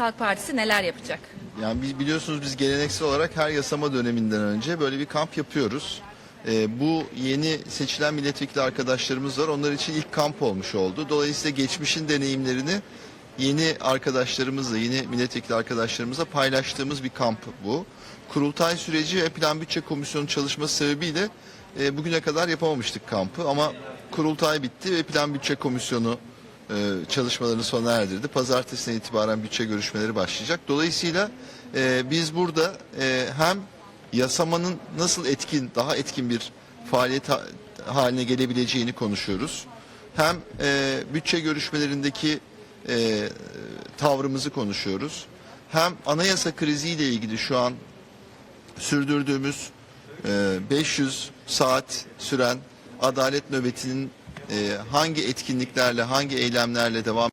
Halk Partisi neler yapacak? Yani biz biliyorsunuz biz geleneksel olarak her yasama döneminden önce böyle bir kamp yapıyoruz. Ee, bu yeni seçilen milletvekili arkadaşlarımız var. Onlar için ilk kamp olmuş oldu. Dolayısıyla geçmişin deneyimlerini yeni arkadaşlarımızla, yeni milletvekili arkadaşlarımızla paylaştığımız bir kamp bu. Kurultay süreci ve Plan Bütçe Komisyonu çalışması sebebiyle e, bugüne kadar yapamamıştık kampı ama kurultay bitti ve Plan Bütçe Komisyonu e, çalışmalarını sona erdirdi. Pazartesinden itibaren bütçe görüşmeleri başlayacak. Dolayısıyla e, biz burada e, hem yasamanın nasıl etkin, daha etkin bir faaliyet ha- haline gelebileceğini konuşuyoruz. Hem e, bütçe görüşmelerindeki tavrımızı konuşuyoruz. Hem anayasa kriziyle ilgili şu an sürdürdüğümüz e, 500 saat süren adalet nöbetinin e, hangi etkinliklerle, hangi eylemlerle devam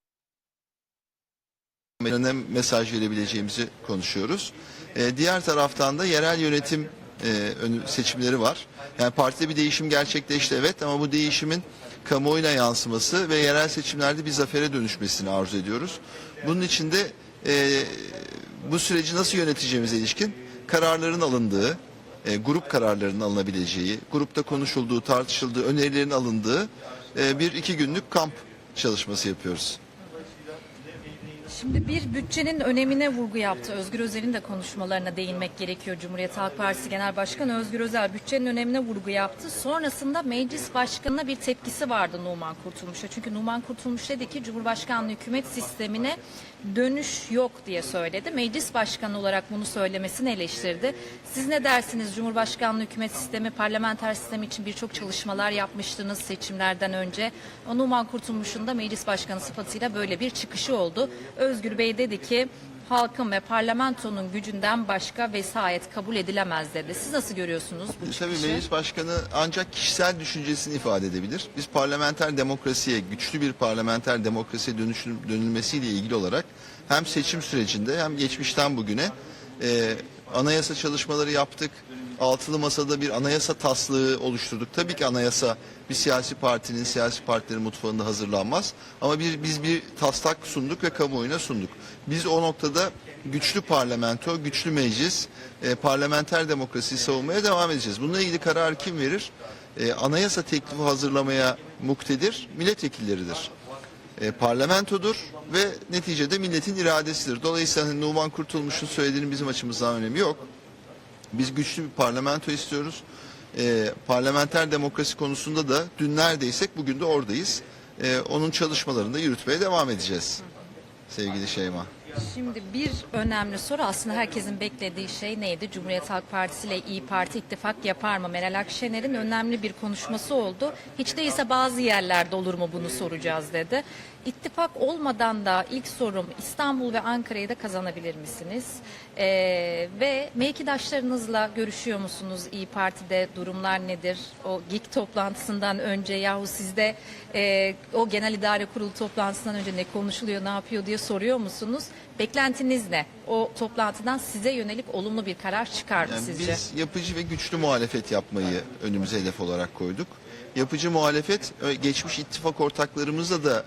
önem mesaj verebileceğimizi konuşuyoruz. E, diğer taraftan da yerel yönetim e, seçimleri var. Yani partide bir değişim gerçekleşti evet ama bu değişimin kamuoyuna yansıması ve yerel seçimlerde bir zafere dönüşmesini arzu ediyoruz. Bunun için de e, bu süreci nasıl yöneteceğimize ilişkin kararların alındığı, e, grup kararlarının alınabileceği, grupta konuşulduğu, tartışıldığı, önerilerin alındığı bir iki günlük kamp çalışması yapıyoruz. Şimdi bir bütçenin önemine vurgu yaptı. Özgür Özel'in de konuşmalarına değinmek gerekiyor. Cumhuriyet Halk Partisi Genel Başkanı Özgür Özel bütçenin önemine vurgu yaptı. Sonrasında meclis başkanına bir tepkisi vardı Numan Kurtulmuş'a. Çünkü Numan Kurtulmuş dedi ki Cumhurbaşkanlığı hükümet sistemine dönüş yok diye söyledi. Meclis başkanı olarak bunu söylemesini eleştirdi. Siz ne dersiniz? Cumhurbaşkanlığı hükümet sistemi, parlamenter sistem için birçok çalışmalar yapmıştınız seçimlerden önce. O Numan Kurtulmuş'un da meclis başkanı sıfatıyla böyle bir çıkışı oldu. Özgür Bey dedi ki halkın ve parlamentonun gücünden başka vesayet kabul edilemez dedi. Siz nasıl görüyorsunuz bu Tabii çıkışı? meclis başkanı ancak kişisel düşüncesini ifade edebilir. Biz parlamenter demokrasiye, güçlü bir parlamenter demokrasiye dönüşüm, dönülmesiyle ilgili olarak hem seçim sürecinde hem geçmişten bugüne e, anayasa çalışmaları yaptık. Altılı masada bir anayasa taslağı oluşturduk. Tabii ki anayasa bir siyasi partinin, siyasi partilerin mutfağında hazırlanmaz. Ama bir, biz bir taslak sunduk ve kamuoyuna sunduk. Biz o noktada güçlü parlamento, güçlü meclis, e, parlamenter demokrasiyi savunmaya devam edeceğiz. Bununla ilgili karar kim verir? E, anayasa teklifi hazırlamaya muktedir, milletvekilleridir. E, parlamentodur ve neticede milletin iradesidir. Dolayısıyla hani Numan Kurtulmuş'un söylediğinin bizim açımızdan önemi yok. Biz güçlü bir parlamento istiyoruz. E, parlamenter demokrasi konusunda da dün neredeysek bugün de oradayız. E, onun çalışmalarını da yürütmeye devam edeceğiz. Sevgili Şeyma. Şimdi bir önemli soru aslında herkesin beklediği şey neydi? Cumhuriyet Halk Partisi ile İyi Parti ittifak yapar mı? Meral Akşener'in önemli bir konuşması oldu. Hiç değilse bazı yerlerde olur mu bunu soracağız dedi. İttifak olmadan da ilk sorum İstanbul ve Ankara'yı da kazanabilir misiniz? Ee, ve mevkidaşlarınızla görüşüyor musunuz? İyi Parti'de durumlar nedir? O GİK toplantısından önce yahu sizde e, o genel idare kurulu toplantısından önce ne konuşuluyor, ne yapıyor diye soruyor musunuz? Beklentiniz ne? O toplantıdan size yönelik olumlu bir karar çıkar mı Yani sizce? biz yapıcı ve güçlü muhalefet yapmayı önümüze hedef olarak koyduk. Yapıcı muhalefet geçmiş ittifak ortaklarımızla da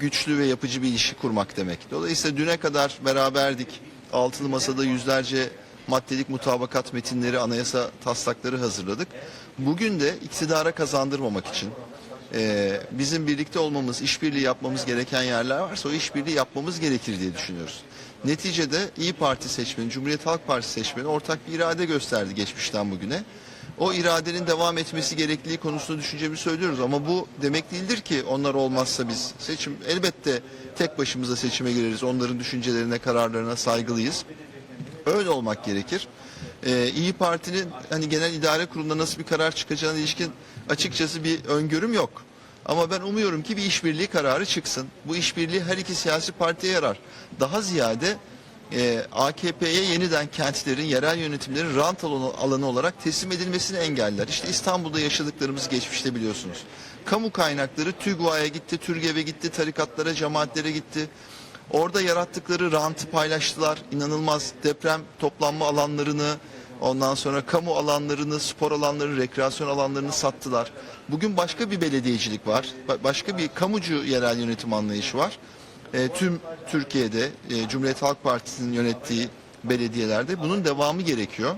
güçlü ve yapıcı bir ilişki kurmak demek. Dolayısıyla düne kadar beraberdik. Altılı masada yüzlerce maddelik mutabakat metinleri, anayasa taslakları hazırladık. Bugün de iktidara kazandırmamak için e, bizim birlikte olmamız, işbirliği yapmamız gereken yerler varsa o işbirliği yapmamız gerekir diye düşünüyoruz. Neticede İyi Parti seçmeni, Cumhuriyet Halk Partisi seçmeni ortak bir irade gösterdi geçmişten bugüne. O iradenin devam etmesi gerekliliği konusunda düşüncemizi söylüyoruz ama bu demek değildir ki onlar olmazsa biz seçim elbette tek başımıza seçime gireriz. Onların düşüncelerine, kararlarına saygılıyız. Öyle olmak gerekir. Ee, İyi Parti'nin hani genel idare kurulunda nasıl bir karar çıkacağına ilişkin açıkçası bir öngörüm yok. Ama ben umuyorum ki bir işbirliği kararı çıksın. Bu işbirliği her iki siyasi partiye yarar. Daha ziyade e, AKP'ye yeniden kentlerin, yerel yönetimlerin rant alanı, olarak teslim edilmesini engeller. İşte İstanbul'da yaşadıklarımız geçmişte biliyorsunuz. Kamu kaynakları TÜGVA'ya gitti, TÜRGEV'e gitti, tarikatlara, cemaatlere gitti. Orada yarattıkları rantı paylaştılar. İnanılmaz deprem toplanma alanlarını, ondan sonra kamu alanlarını, spor alanlarını, rekreasyon alanlarını sattılar. Bugün başka bir belediyecilik var. ba- Başka bir kamucu yerel yönetim anlayışı var. e, tüm Türkiye'de e, Cumhuriyet Halk Partisi'nin yönettiği belediyelerde bunun devamı gerekiyor.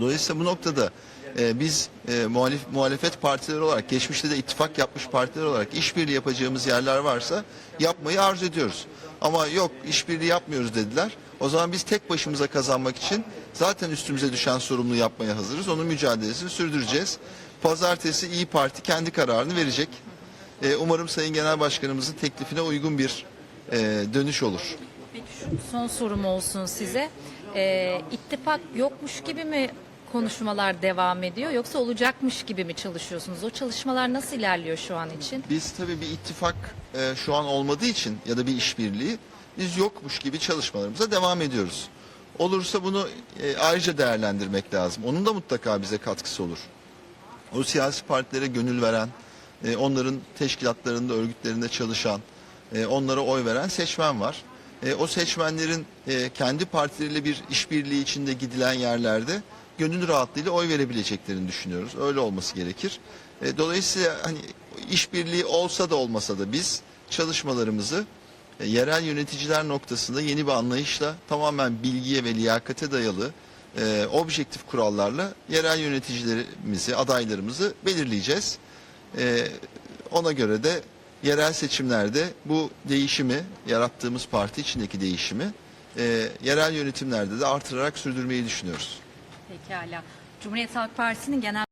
Dolayısıyla bu noktada e, biz e, muhalif, muhalefet partileri olarak geçmişte de ittifak yapmış partiler olarak işbirliği yapacağımız yerler varsa yapmayı arzu ediyoruz. Ama yok işbirliği yapmıyoruz dediler. O zaman biz tek başımıza kazanmak için zaten üstümüze düşen sorumluluğu yapmaya hazırız. Onun mücadelesini sürdüreceğiz. Pazartesi İyi Parti kendi kararını verecek. E, umarım Sayın Genel Başkanımızın teklifine uygun bir e, dönüş olur. Peki şu son sorum olsun size. Ee, ittifak yokmuş gibi mi konuşmalar devam ediyor yoksa olacakmış gibi mi çalışıyorsunuz? O çalışmalar nasıl ilerliyor şu an için? Biz tabii bir ittifak e, şu an olmadığı için ya da bir işbirliği biz yokmuş gibi çalışmalarımıza devam ediyoruz. Olursa bunu e, ayrıca değerlendirmek lazım. Onun da mutlaka bize katkısı olur. O siyasi partilere gönül veren, e, onların teşkilatlarında, örgütlerinde çalışan, e, onlara oy veren seçmen var. O seçmenlerin kendi partileriyle bir işbirliği içinde gidilen yerlerde gönül rahatlığıyla oy verebileceklerini düşünüyoruz. Öyle olması gerekir. Dolayısıyla hani işbirliği olsa da olmasa da biz çalışmalarımızı yerel yöneticiler noktasında yeni bir anlayışla tamamen bilgiye ve liyakate dayalı e, objektif kurallarla yerel yöneticilerimizi, adaylarımızı belirleyeceğiz. E, ona göre de yerel seçimlerde bu değişimi, yarattığımız parti içindeki değişimi e, yerel yönetimlerde de artırarak sürdürmeyi düşünüyoruz. Pekala. Cumhuriyet Halk Partisi'nin genel